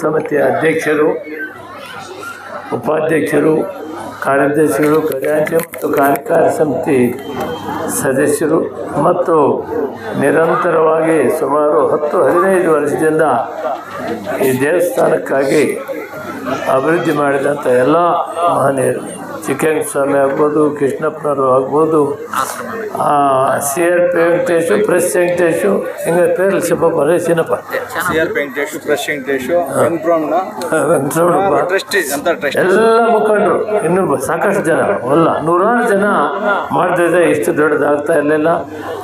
ಸಮಿತಿಯ ಅಧ್ಯಕ್ಷರು, ಉಪಾಧ್ಯಕ್ಷರು, ಕಾರ್ಯದರ್ಶಿಗಳು ಖಜಾಂಚಿ ಮತ್ತು ಕಾರ್ಯಕಾರಿ ಸಮಿತಿ ಸದಸ್ಯರು ಮತ್ತು ನಿರಂತರವಾಗಿ ಸುಮಾರು ಹತ್ತು ಹದಿನೈದು ವರ್ಷದಿಂದ ಈ ದೇವಸ್ಥಾನಕ್ಕಾಗಿ ಅಭಿವೃದ್ಧಿ ಮಾಡಿದಂಥ ಎಲ್ಲ ಮಹನೀಯರು. ಚಿಕ್ಕಂಗ ಸ್ವಾಮಿ ಆಗ್ಬೋದು ಕೃಷ್ಣಪ್ಪನವರು ಆಗ್ಬೋದು C R P Venkatesh press Venkatesh ಹಿಂಗೆ ಪೇರಲ್ಲಿ ಸಿಪ್ಪ ಬರೀ Seenappa C R Venkatesh press Venkatesh Venkataramana ಎಲ್ಲ ಮುಖಂಡರು ಇನ್ನೂ ಸಾಕಷ್ಟು ಜನ ಅಲ್ಲ ನೂರಾರು ಜನ ಮಾಡ್ತಿದ್ದೆ ಇಷ್ಟು ದೊಡ್ಡದಾಗ್ತಾ ಇರಲಿಲ್ಲ.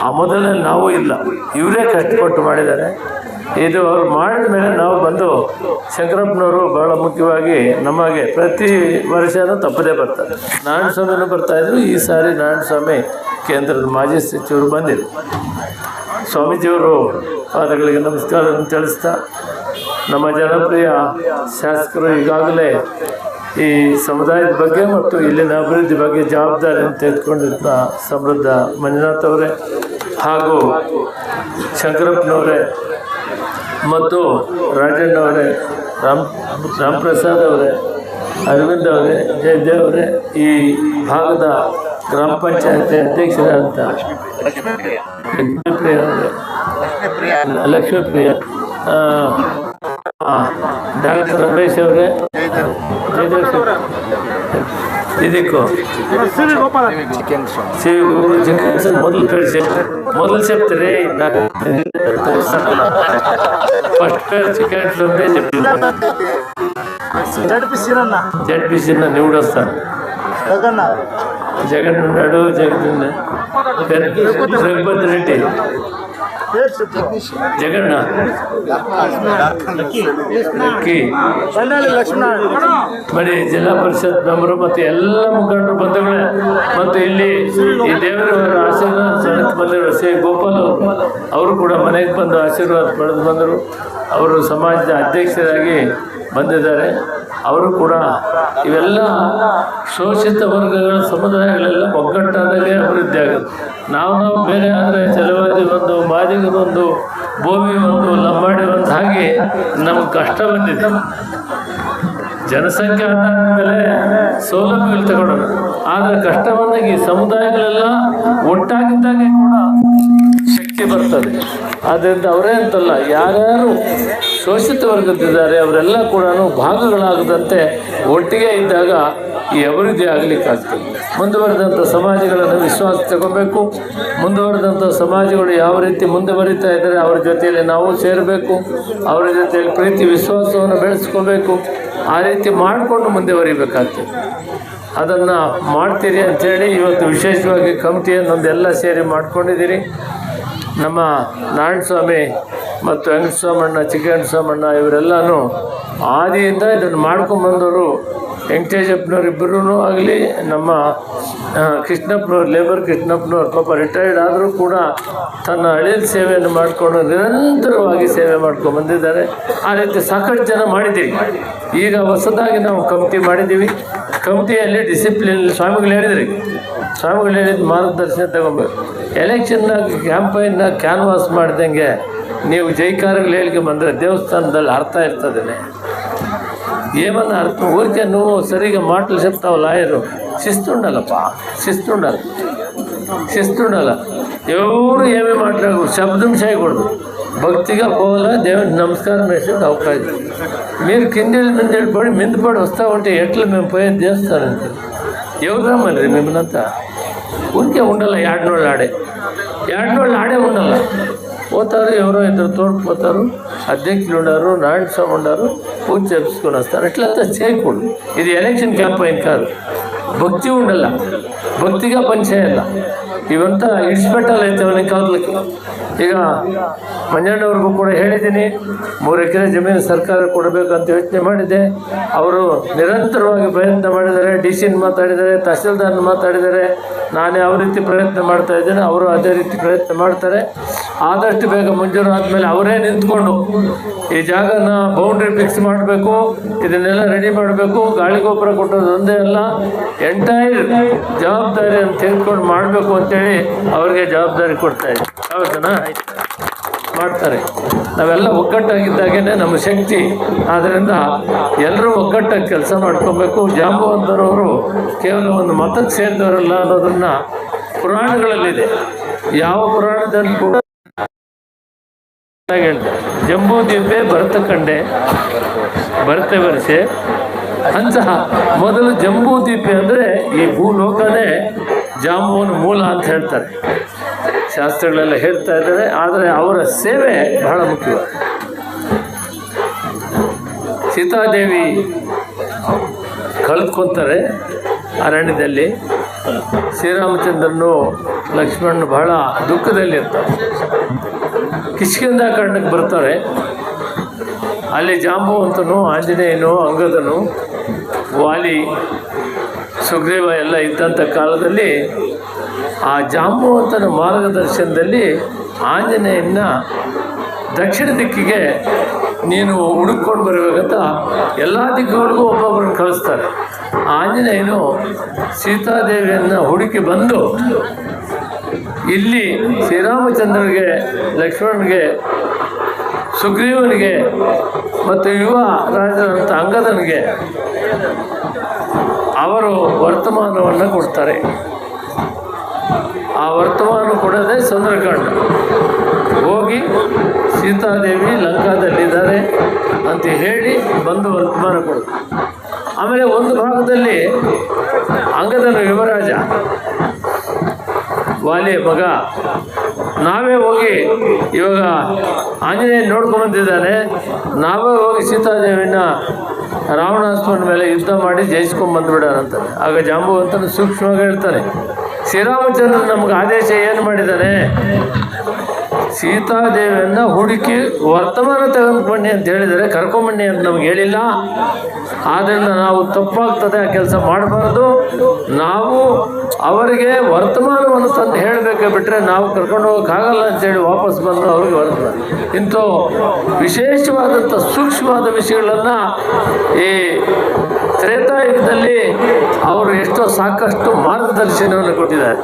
ಆ ಮೊದಲಲ್ಲಿ ನಾವು ಇಲ್ಲ. ಇವರೇ ಕಷ್ಟಪಟ್ಟು ಮಾಡಿದ್ದಾರೆ. ಇದು ಅವ್ರು ಮಾಡಿದ ಮೇಲೆ ನಾವು ಬಂದು ಶಂಕರಪ್ಪನವರು ಬಹಳ ಮುಖ್ಯವಾಗಿ ನಮಗೆ ಪ್ರತಿ ವರ್ಷನೂ ತಪ್ಪದೇ ಬರ್ತಾರೆ. ನಾರಾಯಣ ಸ್ವಾಮಿನೂ ಬರ್ತಾಯಿದ್ರು ಈ ಸಾರಿ ನಾರಾಯಣ ಸ್ವಾಮಿ ಕೇಂದ್ರದ ಮಾಜಿ ಸಚಿವರು ಬಂದಿದ್ರು. ಸ್ವಾಮೀಜಿಯವರು ಪಾದಗಳಿಗೆ ನಮಸ್ಕಾರವನ್ನು ತಿಳಿಸ್ತಾ, ನಮ್ಮ ಜನಪ್ರಿಯ ಶಾಸಕರು ಈಗಾಗಲೇ ಈ ಸಮುದಾಯದ ಬಗ್ಗೆ ಮತ್ತು ಇಲ್ಲಿನ ಅಭಿವೃದ್ಧಿ ಬಗ್ಗೆ ಜವಾಬ್ದಾರಿಯನ್ನು ತೆಗೆದುಕೊಂಡಿದ್ದ ಸಮೃದ್ಧ ಮಂಜುನಾಥ್ ಅವರೇ ಹಾಗೂ ಶಂಕರಪ್ಪನವರೇ ಮತ್ತು ರಾಜಣ್ಣವರೇ, ರಾಮ್ ರಾಮ್ಪ್ರಸಾದ್ ಅವರೇ ಅರವಿಂದ್ ಅವರೇ ಜಯದೇವ್ ಅವರೇ ಈ ಭಾಗದ ಗ್ರಾಮ ಪಂಚಾಯತಿ ಅಧ್ಯಕ್ಷರಾದಂಥ ಲಕ್ಷ್ಮೀಪ್ರಿಯ ಅವರೇ, ಲಕ್ಷ್ಮೀಪ್ರಿಯ ಡಾಕ್ಟರ್ ರಮೇಶ್ ಅವರೇ, ಜಯದೇವ್. ಇದಕ್ಕೂ ಚಿಕನ್ ಸ್ವಾಮಿ ಸಿ ಜಿಂಕನ್ ಮೊದಲು ಕಳಿಸಿ ಮೊದಲು చెప్తారే ఫస్ట్ పేరు చికెన్ లోనే చెప్తాను నడిపిస్తున్నా జెడ్ పిసిన నివుడు వస్తాను జగన్న జగన్ ఉన్నాడు జగన్ రఘుపతి రెడ్డి ಜಗನ್ನಾಥ್. ಬರೀ ಜಿಲ್ಲಾ ಪರಿಷತ್ ಮೆಂಬರು ಮತ್ತು ಎಲ್ಲ ಮುಖಂಡರು ಬಂಧುಗಳೇ. ಮತ್ತು ಇಲ್ಲಿ ಈ ದೇವರ ಆಶೀರ್ವಾದ ಬಂದಿರೋ ಶ್ರೀ ಗೋಪಾಲ್ ಅವರು ಕೂಡ ಮನೆಗೆ ಬಂದು ಆಶೀರ್ವಾದ ಪಡೆದು ಬಂದರು. ಅವರು ಸಮಾಜದ ಅಧ್ಯಕ್ಷರಾಗಿ ಬಂದಿದ್ದಾರೆ. ಅವರು ಕೂಡ ಇವೆಲ್ಲ ಶೋಷಿತ ವರ್ಗಗಳ ಸಮುದಾಯಗಳೆಲ್ಲ ಒಗ್ಗಟ್ಟಾದಾಗೆ ಅಭಿವೃದ್ಧಿ ಆಗುತ್ತೆ. ನಾವು ನಾವು ಬೇರೆ ಆದರೆ ಚಲವಾದಿ ಒಂದು ಮಾದಿಗರು ಒಂದು, ಭೂಮಿ ಒಂದು ಲಂಬಾಡಿ ಒಂದು ಹಾಗೆ ನಮಗೆ ಕಷ್ಟ ಬಂದಿದೆ. ಜನಸಂಖ್ಯೆ ಆಧಾರದ ಮೇಲೆ ಸೌಲಭ್ಯಗಳು ತಗೊಳ್ಳೋಣ ಆದರೆ ಕಷ್ಟ ಬಂದಾಗ ಈ ಸಮುದಾಯಗಳೆಲ್ಲ ಒಟ್ಟಾಗಿದ್ದಾಗೆ ಕೂಡ ಬರ್ತದೆ. ಆದ್ದರಿಂದ ಅವರೇ ಅಂತಲ್ಲ, ಯಾರ್ಯಾರು ಶೋಷಿತ ವರ್ಗದಿದ್ದಾರೆ ಅವರೆಲ್ಲ ಕೂಡ ಭಾಗಗಳಾಗದಂತೆ ಒಟ್ಟಿಗೆ ಇದ್ದಾಗ ಈ ಅಭಿವೃದ್ಧಿ ಆಗಲಿಕ್ಕಾಗ್ತದೆ ಮುಂದುವರೆದಂಥ ಸಮಾಜಗಳನ್ನು ವಿಶ್ವಾಸ ತಗೋಬೇಕು. ಮುಂದುವರೆದಂಥ ಸಮಾಜಗಳು ಯಾವ ರೀತಿ ಮುಂದೆ ಬರೀತಾ ಇದ್ದಾರೆ, ಅವರ ಜೊತೆಯಲ್ಲಿ ನಾವು ಸೇರಬೇಕು. ಅವರ ಜೊತೆಯಲ್ಲಿ ಪ್ರೀತಿ, ವಿಶ್ವಾಸವನ್ನು ಬೆಳೆಸ್ಕೋಬೇಕು. ಆ ರೀತಿ ಮಾಡಿಕೊಂಡು ಮುಂದೆ ಬರೀಬೇಕಾಗ್ತದೆ. ಅದನ್ನು ಮಾಡ್ತೀರಿ ಅಂಥೇಳಿ ಇವತ್ತು ವಿಶೇಷವಾಗಿ ಕಮಿಟಿಯನ್ನು ಒಂದೆಲ್ಲ ಸೇರಿ ಮಾಡ್ಕೊಂಡಿದ್ದೀರಿ. ನಮ್ಮ ನಾರಾಯಣ ಸ್ವಾಮಿ ಮತ್ತು ವೆಂಕಟಸ್ವಾಮಣ್ಣ ಚಿಕ್ಕಣ್ಣ ಇವರೆಲ್ಲನೂ ಆದಿಯಿಂದ ಇದನ್ನು ಮಾಡ್ಕೊಂಬಂದವರು ವೆಂಕಟೇಶಪ್ಪನವ್ರಿಬ್ಬರೂ ಆಗಲಿ, ನಮ್ಮ ಕೃಷ್ಣಪ್ಪನವ್ರು ಲೇಬರ್ ಕೃಷ್ಣಪ್ಪನವ್ರು, ಪಾಪ ರಿಟೈರ್ಡ್ ಆದರೂ ಕೂಡ ತನ್ನ ಹಳೆಯ ಸೇವೆಯನ್ನು ಮಾಡಿಕೊಂಡು ನಿರಂತರವಾಗಿ ಸೇವೆ ಮಾಡ್ಕೊಂಡು ಬಂದಿದ್ದಾರೆ. ಆ ರೀತಿ ಸಾಕಷ್ಟು ಜನ ಮಾಡಿದ್ದೀವಿ. ಈಗ ಹೊಸದಾಗಿ ನಾವು ಕಮಿಟಿ ಮಾಡಿದ್ದೀವಿ. ಕಮಿಟಿಯಲ್ಲಿ ಡಿಸಿಪ್ಲಿನ್ ಸ್ವಾಮಿಗಳು ಹೇಳಿದ್ರಿ ಸ್ವಾಮಿಗಳು ಹೇಳಿದ ಮಾರ್ಗದರ್ಶನ ತಗೊಬೇಕು ಎಲೆಕ್ಷನ್ನ ಕ್ಯಾಂಪೈನ್ನ ಕ್ಯಾನ್ವಾಸ್ ಮಾಡ್ದಂಗೆ ನೀವು ಜೈಕಾರಗಳು ಹೇಳಿಕೆ ಬಂದರೆ ದೇವಸ್ಥಾನದಲ್ಲಿ ಅರ್ಥ ಇರ್ತದೆ ఏమన్నా అర్థం ఊరికే నువ్వు సరిగా మాటలు చెప్తావు లాయరు శిస్తుండాలప్ప శిస్తుండాలి శిస్తుండాల ఎవరు ఏమీ మాట్లాడకూడదు శబ్దం చేయకూడదు భక్తిగా పోవాలా దేవునికి నమస్కారం వేసేది అవకాశం మీరు కింది నుంచి పడి మింద పడి వస్తూ ఉంటే ఎట్లా మేము పోయేది చేస్తారంటే యోగా మరి మిమ్మల్ని అంతా ఊరికే ఉండాల ఏడనోళ్ళు ఆడే ఏడనోళ్ళు ఆడే ఉండాల పోతారు ఎవరో ఇద్దరు తోడుకుపోతారు అధ్యక్షులు ఉన్నారు నారాయణ స్వామి ఉన్నారు పూజ చేసుకుని వస్తారు ఎట్లంతా చేయకూడదు ఇది ఎలక్షన్ క్యాంపెయిన్ కాదు భక్తి ఉండాల భక్తిగా పనిచేయాల ఇవంతా ఇడిచిపెట్టాలి అయితే కాదులకి ಈಗ ಮಂಜಣ್ಣವ್ರಿಗೂ ಕೂಡ ಹೇಳಿದ್ದೀನಿ, ಮೂರು ಎಕರೆ ಜಮೀನು ಸರ್ಕಾರ ಕೊಡಬೇಕಂತ ಯೋಚನೆ ಮಾಡಿದ್ದೆ. ಅವರು ನಿರಂತರವಾಗಿ ಪ್ರಯತ್ನ ಮಾಡಿದ್ದಾರೆ, ಡಿ ಸಿನ ಮಾತಾಡಿದ್ದಾರೆ ತಹಸೀಲ್ದಾರ್ನ ಮಾತಾಡಿದ್ದಾರೆ. ನಾನು ಯಾವ ರೀತಿ ಪ್ರಯತ್ನ ಮಾಡ್ತಾ ಇದ್ದೇನೆ, ಅವರು ಅದೇ ರೀತಿ ಪ್ರಯತ್ನ ಮಾಡ್ತಾರೆ. ಆದಷ್ಟು ಬೇಗ ಮಂಜೂರು ಆದಮೇಲೆ ಅವರೇ ನಿಂತ್ಕೊಂಡು ಈ ಜಾಗನ ಬೌಂಡ್ರಿ ಫಿಕ್ಸ್ ಮಾಡಬೇಕು, ಇದನ್ನೆಲ್ಲ ರೆಡಿ ಮಾಡಬೇಕು, ಗಾಳಿ ಗೊಬ್ಬರ ಕೊಟ್ಟೋದು ಒಂದೇ ಅಲ್ಲ ಎಂಟೈರ್ ಜವಾಬ್ದಾರಿಯನ್ನು ತೆಗೆದುಕೊಂಡು ಮಾಡಬೇಕು ಅಂತೇಳಿ ಅವ್ರಿಗೆ ಜವಾಬ್ದಾರಿ ಕೊಡ್ತಾ ಇದ್ದೀನಿ. ಹೌದನಾ? ಮಾಡ್ತಾರೆ. ನಾವೆಲ್ಲ ಒಗ್ಗಟ್ಟಾಗಿದ್ದಾಗೇ ನಮ್ಮ ಶಕ್ತಿ. ಆದ್ದರಿಂದ ಎಲ್ಲರೂ ಒಗ್ಗಟ್ಟಾಗಿ ಕೆಲಸ ಮಾಡ್ಕೋಬೇಕು. ಜಾಂಬವಂತರವರು ಕೇವಲ ಒಂದು ಮತಕ್ಕೆ ಸೇರಿದವರಲ್ಲ ಅನ್ನೋದನ್ನು ಪುರಾಣಗಳಲ್ಲಿದೆ. ಯಾವ ಪುರಾಣದಲ್ಲಿ ಕೂಡ ಜಂಬೂ ದೀಪೇ ಭರತ ಕಂಡೆ ಭರತ ವರ್ಷೆ. ಅಂತಹ ಮೊದಲು ಜಂಬೂ ದೀಪೆ ಅಂದರೆ ಈ ಭೂಲೋಕನೇ ಜಾಂಬುವನ ಮೂಲ ಅಂತ ಹೇಳ್ತಾರೆ. ಶಾಸ್ತ್ರಗಳೆಲ್ಲ ಹೇಳ್ತಾ ಇದ್ದಾರೆ, ಆದರೆ ಅವರ ಸೇವೆ ಬಹಳ ಮುಖ್ಯವಾದ. ಸೀತಾದೇವಿ ಕಳೆದುಕೊಂತಾರೆ ಅರಣ್ಯದಲ್ಲಿ. ಶ್ರೀರಾಮಚಂದ್ರನು ಲಕ್ಷ್ಮಣನು ಬಹಳ ದುಃಖದಲ್ಲಿರ್ತಾರೆ ಕಿಷ್ಕಿಂದ ಕಾರಣಕ್ಕೆ ಬರ್ತಾರೆ. ಅಲ್ಲಿ ಜಾಂಬವಂತನು, ಆಂಜನೇಯನು, ಅಂಗದನು, ವಾಲಿ, ಸುಗ್ರೀವ ಎಲ್ಲ ಇದ್ದಂಥ ಕಾಲದಲ್ಲಿ ಆ ಜಾಂಬುವಂತನ ಮಾರ್ಗದರ್ಶನದಲ್ಲಿ ಆಂಜನೇಯನ ದಕ್ಷಿಣ ದಿಕ್ಕಿಗೆ ನೀನು ಹುಡುಕೊಂಡು ಬರಬೇಕಂತ ಎಲ್ಲ ದಿಕ್ಕುಗಳಿಗೂ ಒಬ್ಬೊಬ್ಬರನ್ನು ಕಳಿಸ್ತಾರೆ. ಆಂಜನೇಯನು ಸೀತಾದೇವಿಯನ್ನು ಹುಡುಕಿ ಬಂದು ಇಲ್ಲಿ ಶ್ರೀರಾಮಚಂದ್ರನಿಗೆ, ಲಕ್ಷ್ಮಣನಿಗೆ, ಸುಗ್ರೀವನಿಗೆ ಮತ್ತು ಯುವ ರಾಜರಂಥ ಅಂಗದನಿಗೆ ಅವರು ವರ್ತಮಾನವನ್ನು ಕೊಡ್ತಾರೆ. ಆ ವರ್ತಮಾನ ಕೊಡೋದೇ ಸುಂದರಕಾಂಡ ಹೋಗಿ ಸೀತಾದೇವಿ ಲಂಕಾದಲ್ಲಿದ್ದಾರೆ ಅಂತ ಹೇಳಿ ಬಂದು ವರ್ತಮಾನ ಕೊಡೋದು ಆಮೇಲೆ ಒಂದು ಭಾಗದಲ್ಲಿ ಅಂಗದನ ಯುವರಾಜ, ವಾಲಿ ಮಗ, ನಾವೇ ಹೋಗಿ ಇವಾಗ ಆಂಜನೇಯ ನೋಡ್ಕೊಂಬಂದಿದ್ದಾನೆ ನಾವೇ ಹೋಗಿ ಸೀತಾದೇವಿನ ರಾವಣಾಸ್ಮನ ಮೇಲೆ ಯುದ್ಧ ಮಾಡಿ ಜಯಿಸ್ಕೊಂಡು ಬಂದುಬಿಡೋಣಂತಾನೆ ಆಗ ಅಂತ ಸೂಕ್ಷ್ಮವಾಗಿ ಹೇಳ್ತಾನೆ ಶ್ರೀರಾಮಚಂದ್ರ ನಮ್ಗೆ ಆದೇಶ ಏನು ಮಾಡಿದ್ದಾನೆ ಸೀತಾದೇವಿಯನ್ನು ಹುಡುಕಿ ವರ್ತಮಾನ ತೆಗೆದುಕೊಂಡು ಅಂತ ಹೇಳಿದರೆ ಕರ್ಕೊಂಬನ್ನಿ ಅಂತ ನಮ್ಗೆ ಹೇಳಿಲ್ಲ. ಆದ್ದರಿಂದ ನಾವು ತಪ್ಪಾಗ್ತದೆ ಆ ಕೆಲಸ ಮಾಡಬಾರ್ದು. ನಾವು ಅವರಿಗೆ ವರ್ತಮಾನವನ್ನು ತಂದು ಹೇಳಬೇಕೆ ಬಿಟ್ಟರೆ ನಾವು ಕರ್ಕೊಂಡು ಹೋಗೋಕ್ಕಾಗಲ್ಲ ಅಂತೇಳಿ ವಾಪಸ್ ಬಂದು ಅವ್ರಿಗೆ ಬರ್ತದೆ ಇಂಥ ವಿಶೇಷವಾದಂಥ ಸೂಕ್ಷ್ಮವಾದ ವಿಷಯಗಳನ್ನು ಈ ತ್ರೇತಾಯುಗದಲ್ಲಿ ಅವರು ಎಷ್ಟೋ ಸಾಕಷ್ಟು ಮಾರ್ಗದರ್ಶನವನ್ನು ಕೊಟ್ಟಿದ್ದಾರೆ.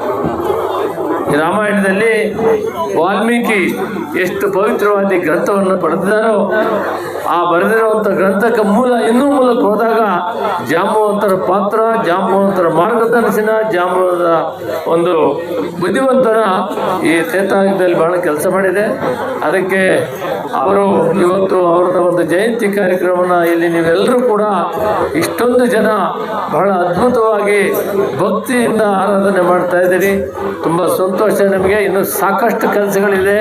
ರಾಮಾಯಣದಲ್ಲಿ ವಾಲ್ಮೀಕಿ ಎಷ್ಟು ಪವಿತ್ರವಾದ ಗ್ರಂಥವನ್ನು ಪಡೆದಿದ್ದಾರೋ ಆ ಬರೆದಿರುವಂಥ ಗ್ರಂಥಕ್ಕೆ ಮೂಲ, ಇನ್ನೂ ಮೂಲಕ್ಕೆ ಹೋದಾಗ ಜಾಂಬವಂತರ ಪಾತ್ರ ಜಾಂಬವಂತರ ಮಾರ್ಗದರ್ಶನ ಜಾಂಬವದ ಒಂದು ಬುದ್ಧಿವಂತರ ಈ ತ್ರೇತಾಯುಗದಲ್ಲಿ ಬಹಳ ಕೆಲಸ ಮಾಡಿದೆ. ಅದಕ್ಕೆ ಅವರು ಇವತ್ತು ಅವರ ಒಂದು ಜಯಂತಿ ಕಾರ್ಯಕ್ರಮನ ಇಲ್ಲಿ ನೀವೆಲ್ಲರೂ ಕೂಡ ಇಷ್ಟೊಂದು ಜನ ಬಹಳ ಅದ್ಭುತವಾಗಿ ಭಕ್ತಿಯಿಂದ ಆರಾಧನೆ ಮಾಡ್ತಾ ಇದ್ದೀರಿ. ತುಂಬ ಸಂತೋಷ ನಮಗೆ. ಇನ್ನು ಸಾಕಷ್ಟು ಕೆಲಸಗಳಿದೆ.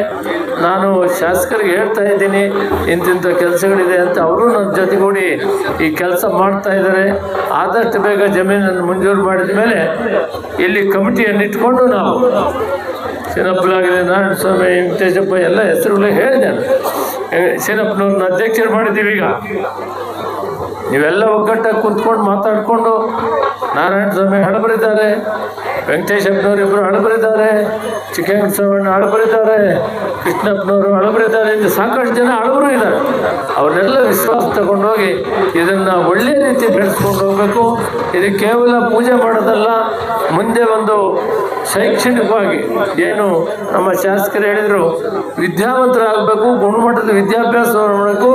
ನಾನು ಶಾಸಕರಿಗೆ ಹೇಳ್ತಾ ಇದ್ದೀನಿ, ಇಂತಿಂಥ ಕೆಲಸಗಳಿದೆ ಅಂತ ಅವರು ನನ್ನ ಜೊತೆಗೂಡಿ ಈ ಕೆಲಸ ಮಾಡ್ತಾ ಇದ್ದಾರೆ. ಆದಷ್ಟು ಬೇಗ ಜಮೀನನ್ನು ಮಂಜೂರು ಮಾಡಿದ ಮೇಲೆ ಇಲ್ಲಿ ಕಮಿಟಿಯನ್ನು ಇಟ್ಕೊಂಡು ನಾವು ಶನಪ್ಪಲಾಗಲಿ ನಾರಾಯಣ ಸ್ವಾಮಿ ವೆಂಕಟೇಶಪ್ಪ ಎಲ್ಲ ಹೆಸರುಗಳು ಹೇಳಿದೆ ನಾನು. ಶನಪ್ಪನವ್ರನ್ನ ಅಧ್ಯಕ್ಷರು ಮಾಡಿದ್ದೀವಿ ಈಗ. ನೀವೆಲ್ಲ ಒಗ್ಗಟ್ಟಾಗಿ ಕುಂತ್ಕೊಂಡು ಮಾತಾಡಿಕೊಂಡು ನಾರಾಯಣ ಸ್ವಾಮಿ ಹಳಬರಿದ್ದಾರೆ ವೆಂಕಟೇಶಪ್ಪನವರು ಇಬ್ಬರು ಹಳಬರಿದ್ದಾರೆ ಚಿಕ್ಕಯ್ಯಸ್ವಾಮಣ್ಣ ಹಳಬರಿದ್ದಾರೆ ಕೃಷ್ಣಪ್ಪನವರು ಹಳಬರಿದ್ದಾರೆ ಸಾಕಷ್ಟು ಜನ ಹಳಬರು ಇದ್ದಾರೆ. ಅವನ್ನೆಲ್ಲ ವಿಶ್ವಾಸ ತಗೊಂಡೋಗಿ ಇದನ್ನು ಒಳ್ಳೆಯ ರೀತಿ ಬೆಳೆಸ್ಕೊಂಡು ಹೋಗಬೇಕು. ಇದು ಕೇವಲ ಪೂಜೆ ಮಾಡೋದಲ್ಲ, ಮುಂದೆ ಒಂದು ಶೈಕ್ಷಣಿಕವಾಗಿ ಏನು ನಮ್ಮ ಶಾಸಕರು ಹೇಳಿದರು, ವಿದ್ಯಾವಂತರಾಗಬೇಕು, ಗುಣಮಟ್ಟದ ವಿದ್ಯಾಭ್ಯಾಸ ಮಾಡಬೇಕು.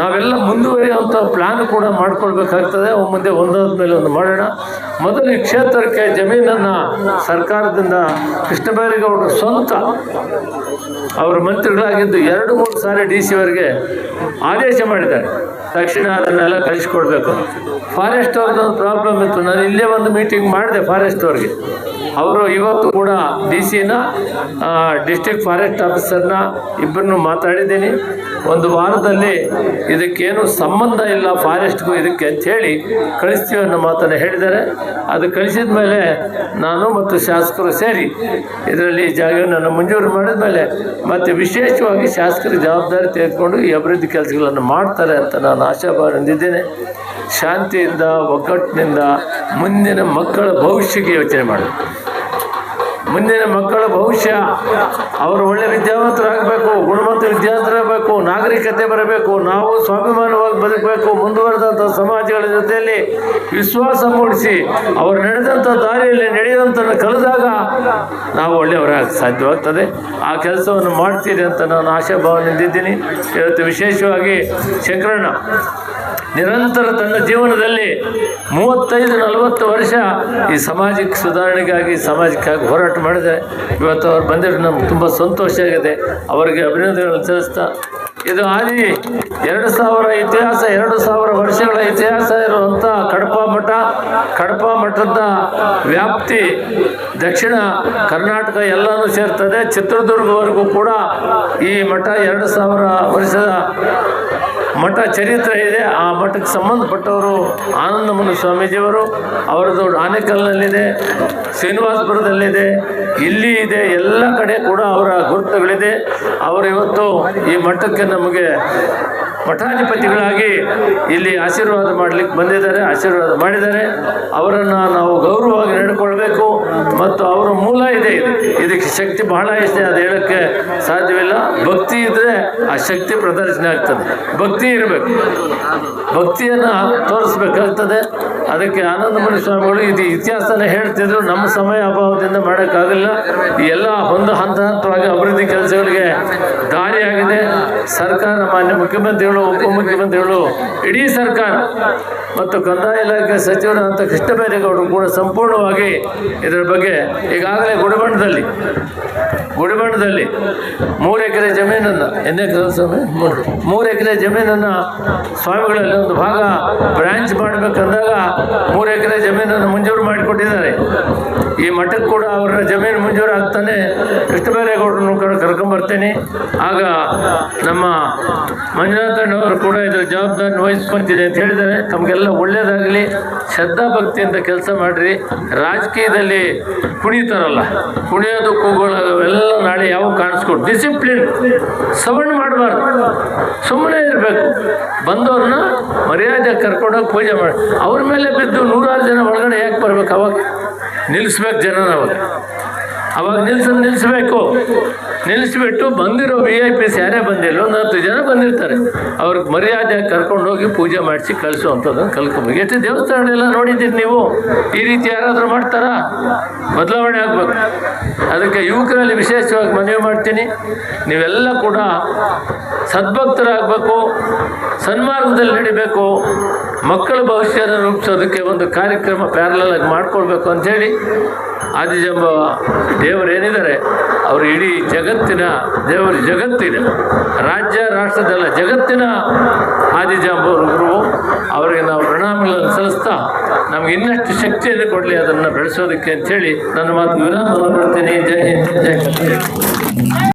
ನಾವೆಲ್ಲ ಮುಂದುವರಿಯುವಂಥ ಪ್ಲ್ಯಾನ್ ಕೂಡ ಮಾಡ್ಕೊಳ್ಬೇಕಾಗ್ತದೆ. ಮುಂದೆ ಒಂದಾದ ಮೇಲೆ ಒಂದು ಮಾಡೋಣ. ಮೊದಲು ಕ್ಷೇತ್ರಕ್ಕೆ ಜಮೀನನ್ನು ಸರ್ಕಾರದಿಂದ ಕೃಷ್ಣಬೈರೇಗೌಡರು ಸ್ವಂತ ಅವರು ಮಂತ್ರಿಗಳಾಗಿದ್ದು ಎರಡು ಮೂರು ಸಾರಿ ಡಿ ಸಿ ಅವರಿಗೆ ಆದೇಶ ಮಾಡಿದ್ದಾರೆ. ತಕ್ಷಣ ಅದನ್ನೆಲ್ಲ ಕಳಿಸ್ಕೊಡ್ಬೇಕು. ಫಾರೆಸ್ಟ್ ಅವ್ರದ್ದು ಒಂದು ಪ್ರಾಬ್ಲಮ್ ಇತ್ತು. ನಾನು ಇಲ್ಲೇ ಒಂದು ಮೀಟಿಂಗ್ ಮಾಡಿದೆ ಫಾರೆಸ್ಟ್ ಅವ್ರಿಗೆ. ಅವರು ಇವತ್ತು ಕೂಡ ಡಿ ಸಿನ ಡಿಸ್ಟ್ರಿಕ್ಟ್ ಫಾರೆಸ್ಟ್ ಆಫೀಸರ್ನ ಇಬ್ಬರನ್ನು ಮಾತಾಡಿದ್ದೀನಿ. ಒಂದು ವಾರದಲ್ಲಿ ಇದಕ್ಕೇನು ಸಂಬಂಧ ಇಲ್ಲ ಫಾರೆಸ್ಟ್ಗೂ ಇದಕ್ಕೆ ಅಂಥೇಳಿ ಕಳಿಸ್ತೀವಿ ಅನ್ನೋ ಮಾತನ್ನು ಹೇಳಿದ್ದಾರೆ. ಅದು ಕಳಿಸಿದ ಮೇಲೆ ನಾನು ಮತ್ತು ಶಾಸಕರು ಸೇರಿ ಇದರಲ್ಲಿ ಜಾಗವನ್ನು ಮಂಜೂರು ಮಾಡಿದ ಮೇಲೆ ಮತ್ತು ವಿಶೇಷವಾಗಿ ಶಾಸಕರು ಜವಾಬ್ದಾರಿ ತೆಗೆದುಕೊಂಡು ಈ ಅಭಿವೃದ್ಧಿ ಕೆಲಸಗಳನ್ನು ಮಾಡ್ತಾರೆ ಅಂತ ನಾನು ಆಶಾಭಾವ ಹೊಂದಿದ್ದೇನೆ ಶಾಂತಿಯಿಂದ, ಒಗ್ಗಟ್ಟಿನಿಂದ ಮುಂದಿನ ಮಕ್ಕಳ ಭವಿಷ್ಯಕ್ಕೆ ಯೋಚನೆ ಮಾಡಬೇಕು ಮುಂದಿನ ಮಕ್ಕಳ ಭವಿಷ್ಯ, ಅವರು ಒಳ್ಳೆ ವಿದ್ಯಾವಂತರಾಗಬೇಕು ಗುಣಮಂತ ವಿದ್ಯಾವಂತರಾಗಬೇಕು. ನಾಗರಿಕತೆ ಬರಬೇಕು, ನಾವು ಸ್ವಾಭಿಮಾನವಾಗಿ ಬದುಕಬೇಕು ಮುಂದುವರೆದಂಥ ಸಮಾಜಗಳ ಜೊತೆಯಲ್ಲಿ ವಿಶ್ವಾಸ ಮೂಡಿಸಿ ಅವರು ನಡೆದಂಥ ದಾರಿಯಲ್ಲಿ ನಡೆಯುವಂಥ ಕಲಿದಾಗ ನಾವು ಒಳ್ಳೆಯವರಾಗ ಸಾಧ್ಯವಾಗ್ತದೆ. ಆ ಕೆಲಸವನ್ನು ಮಾಡ್ತೀರಿ ಅಂತ ನಾನು ಆಶಾಭಾವನೆಯಿಂದಿದ್ದೀನಿ. ಇವತ್ತು ವಿಶೇಷವಾಗಿ ಶಂಕರಣ್ಣ, ನಿರಂತರ ತನ್ನ ಜೀವನದಲ್ಲಿ ಮೂವತ್ತೈದು, ನಲವತ್ತು ವರ್ಷ ಈ ಸಮಾಜಕ್ಕೆ ಸುಧಾರಣೆಗಾಗಿ, ಸಮಾಜಕ್ಕಾಗಿ ಹೋರಾಟ ಮಾಡಿದೆ ಇವತ್ತು ಅವ್ರು ಬಂದಿರೋ ನಮ್ಗೆ ತುಂಬ ಸಂತೋಷ ಆಗಿದೆ. ಅವರಿಗೆ ಅಭಿನಂದನೆಗಳನ್ನು ಸಲ್ಲಿಸ್ತಾ ಇದು ಆದಿ ಎರಡು ಸಾವಿರ ಇತಿಹಾಸ, ಎರಡು ಸಾವಿರ ವರ್ಷಗಳ ಇತಿಹಾಸ ಇರುವಂಥ ಕಡಪ ಮಠ. ಕಡಪ ಮಠದ ವ್ಯಾಪ್ತಿ ದಕ್ಷಿಣ ಕರ್ನಾಟಕ ಎಲ್ಲನೂ ಸೇರ್ತದೆ. ಚಿತ್ರದುರ್ಗವರೆಗೂ ಕೂಡ ಈ ಮಠ ಎರಡು ಸಾವಿರ ವರ್ಷದ ಮಠ ಚರಿತ್ರೆ ಇದೆ. ಆ ಮಠಕ್ಕೆ ಸಂಬಂಧಪಟ್ಟವರು ಆನಂದಮನ ಸ್ವಾಮೀಜಿಯವರು, ಅವರದ್ದು ಆನೇಕಲ್ನಲ್ಲಿದೆ ಶ್ರೀನಿವಾಸಪುರದಲ್ಲಿದೆ, ಇಲ್ಲಿ ಇದೆ, ಎಲ್ಲ ಕಡೆ ಕೂಡ ಅವರ ಗುರುತುಗಳಿದೆ. ಅವರು ಇವತ್ತು ಈ ಮಠಕ್ಕೆ ನಮಗೆ ಮಠಾಧಿಪತಿಗಳಾಗಿ ಇಲ್ಲಿ ಆಶೀರ್ವಾದ ಮಾಡಲಿಕ್ಕೆ ಬಂದಿದ್ದಾರೆ, ಆಶೀರ್ವಾದ ಮಾಡಿದ್ದಾರೆ. ಅವರನ್ನು ನಾವು ಗೌರವವಾಗಿ ನಡ್ಕೊಳ್ಬೇಕು ಮತ್ತು ಅವರ ಮೂಲ ಇದೆ ಇದಕ್ಕೆ ಶಕ್ತಿ ಬಹಳ ಇದೆ, ಅದು ಹೇಳೋಕ್ಕೆ ಸಾಧ್ಯವಿಲ್ಲ. ಭಕ್ತಿ ಇದ್ದರೆ ಆ ಶಕ್ತಿ ಪ್ರದರ್ಶನ ಆಗ್ತದೆ. ಭಕ್ತಿ ಇರಬೇಕು. ಭಕ್ತಿಯನ್ನು ತೋರಿಸ್ಬೇಕಾಗ್ತದೆ. ಅದಕ್ಕೆ ಆನಂದಮಣಿ ಸ್ವಾಮಿಗಳು ಇದು ಇತಿಹಾಸನ ಹೇಳ್ತಿದ್ರು. ನಮ್ಮ ಸಮಯ ಅಭಾವದಿಂದ ಮಾಡೋಕ್ಕಾಗಲ್ಲ ಈ ಎಲ್ಲ ಒಂದು ಹಂತ ಹಂತವಾಗಿ ಅಭಿವೃದ್ಧಿ ಕೆಲಸಗಳಿಗೆ ದಾರಿಯಾಗಿದೆ. ಸರ್ಕಾರ ಮಾನ್ಯ ಮುಖ್ಯಮಂತ್ರಿಗಳು, ಉಪಮುಖ್ಯಮಂತ್ರಿಗಳು, ಇಡೀ ಸರ್ಕಾರ ಮತ್ತು ಕಂದಾಯ ಇಲಾಖೆ ಸಚಿವರಾದಂಥ ಕೃಷ್ಣ ಬೈರೇಗೌಡರು ಕೂಡ ಸಂಪೂರ್ಣವಾಗಿ ಇದರ ಬಗ್ಗೆ ಈಗಾಗಲೇ ಗುಡಿಬಂಡದಲ್ಲಿ ಗುಡಿಬಂಡದಲ್ಲಿ ಮೂರು ಎಕರೆ ಜಮೀನನ್ನು ಎಕರೆ ಸ್ವಾಮಿ? ಮೂರು. ಎಕರೆ ಜಮೀನನ್ನು ಸ್ವಾಮಿಗಳಲ್ಲಿ ಒಂದು ಭಾಗ ಬ್ರಾಂಚ್ ಮಾಡಬೇಕಂದಾಗ ಮೂರು ಎಕರೆ ಜಮೀನನ್ನು ಮಂಜೂರು ಮಾಡಿಕೊಟ್ಟಿದ್ದಾರೆ. ಈ ಮಠಕ್ಕೆ ಕೂಡ ಅವರ ಜಮೀನು ಮಂಜೂರು ಆಗ್ತಾನೆ. ಕೃಷ್ಣಬೈರೇಗೌಡರನ್ನು ಕೂಡ ಕರ್ಕೊಂಬರ್ತೀನಿ ಆಗ ನಮ್ಮ ಮಂಜುನಾಥಣ್ಣವರು ಕೂಡ ಇದರ ಜವಾಬ್ದಾರಿ ವಹಿಸ್ಕೊಂತೀನಿ ಅಂತ ಹೇಳಿದ್ದಾರೆ. ತಮಗೆಲ್ಲ ಒಳ್ಳೆಯದಾಗಲಿ ಶ್ರದ್ಧಾ ಭಕ್ತಿಯಿಂದ ಕೆಲಸ ಮಾಡಿರಿ. ರಾಜಕೀಯದಲ್ಲಿ ಕುಣಿತಾರಲ್ಲ ಕುಣಿಯೋದು ಕೂಗೋಳೋದು ನಾಳೆ ಯಾವ ಕಾಣಿಸ್ಕೊಡು. ಡಿಸಿಪ್ಲಿನ್ ಸವಣ ಮಾಡಬಾರ್ದು. ಸುಮ್ಮನೆ ಇರಬೇಕು. ಬಂದವ್ರನ್ನ ಮರ್ಯಾದೆ ಕರ್ಕೊಂಡೋಗಿ ಪೂಜೆ ಮಾಡಿ. ಅವ್ರ ಮೇಲೆ ಬಿದ್ದು ನೂರಾರು ಜನ ಒಳಗಡೆ ಯಾಕೆ ಬರ್ಬೇಕು ಅವಾಗ? ನಿಲ್ಲಿಸ್ಬೇಕು ಜನನ ಅವಾಗ. ಅವಾಗ ನಿಲ್ಸ ನಿಲ್ಲಿಸ್ಬೇಕು ನಿಲ್ಲಿಸ್ಬಿಟ್ಟು ಬಂದಿರೋ ವಿ ಐ ಪಿಸ್ ಯಾರೇ ಬಂದಿಲ್ಲೋ ಹತ್ತು ಜನ ಬಂದಿರ್ತಾರೆ. ಅವ್ರಿಗೆ ಮರ್ಯಾದೆ ಕರ್ಕೊಂಡು ಹೋಗಿ ಪೂಜೆ ಮಾಡಿಸಿ ಕಳಿಸುವಂಥದ್ದನ್ನು ಕಲ್ಕೊಬೇಕು ಎಷ್ಟು ದೇವಸ್ಥಾನಗಳೆಲ್ಲ ನೋಡಿದ್ದೀರಿ ನೀವು? ಈ ರೀತಿ ಯಾರಾದರೂ ಮಾಡ್ತಾರಾ? ಬದಲಾವಣೆ ಆಗಬೇಕು. ಅದಕ್ಕೆ ಯುವಕರಲ್ಲಿ ವಿಶೇಷವಾಗಿ ಮನವಿ ಮಾಡ್ತೀನಿ. ನೀವೆಲ್ಲ ಕೂಡ ಸದ್ಭಕ್ತರಾಗಬೇಕು, ಸನ್ಮಾರ್ಗದಲ್ಲಿ ನಡಿಬೇಕು, ಮಕ್ಕಳ ಭವಿಷ್ಯನ ರೂಪಿಸೋದಕ್ಕೆ ಒಂದು ಕಾರ್ಯಕ್ರಮ ಪ್ಯಾರಲಾಗಿ ಮಾಡಿಕೊಳ್ಬೇಕು ಅಂಥೇಳಿ ಆದಿಜಂಬ ದೇವರೇನಿದ್ದಾರೆ ಅವರು ಇಡೀ ಜಗತ್ತಿನ ದೇವರು ಜಗತ್ತಿನ, ರಾಜ್ಯ ರಾಷ್ಟ್ರದಲ್ಲ ಜಗತ್ತಿನ ಆದಿಜಾಂಬವರು ಗುರು ಅವರಿಗೆ ನಾವು ಪ್ರಣಾಮಗಳನ್ನು ಸಲ್ಲಿಸ್ತಾ ನಮ್ಗೆ ಇನ್ನಷ್ಟು ಶಕ್ತಿಯನ್ನು ಕೊಡಲಿ, ಅದನ್ನು ಬೆಳೆಸೋದಕ್ಕೆ ಅಂಥೇಳಿ ನನ್ನ ಮಾತು ವಿರಾಮ ಮಾಡ್ತೀನಿ ಜಯ ಹಿಂದ್, ಜೈ ಕರ್ನಾಟಕ.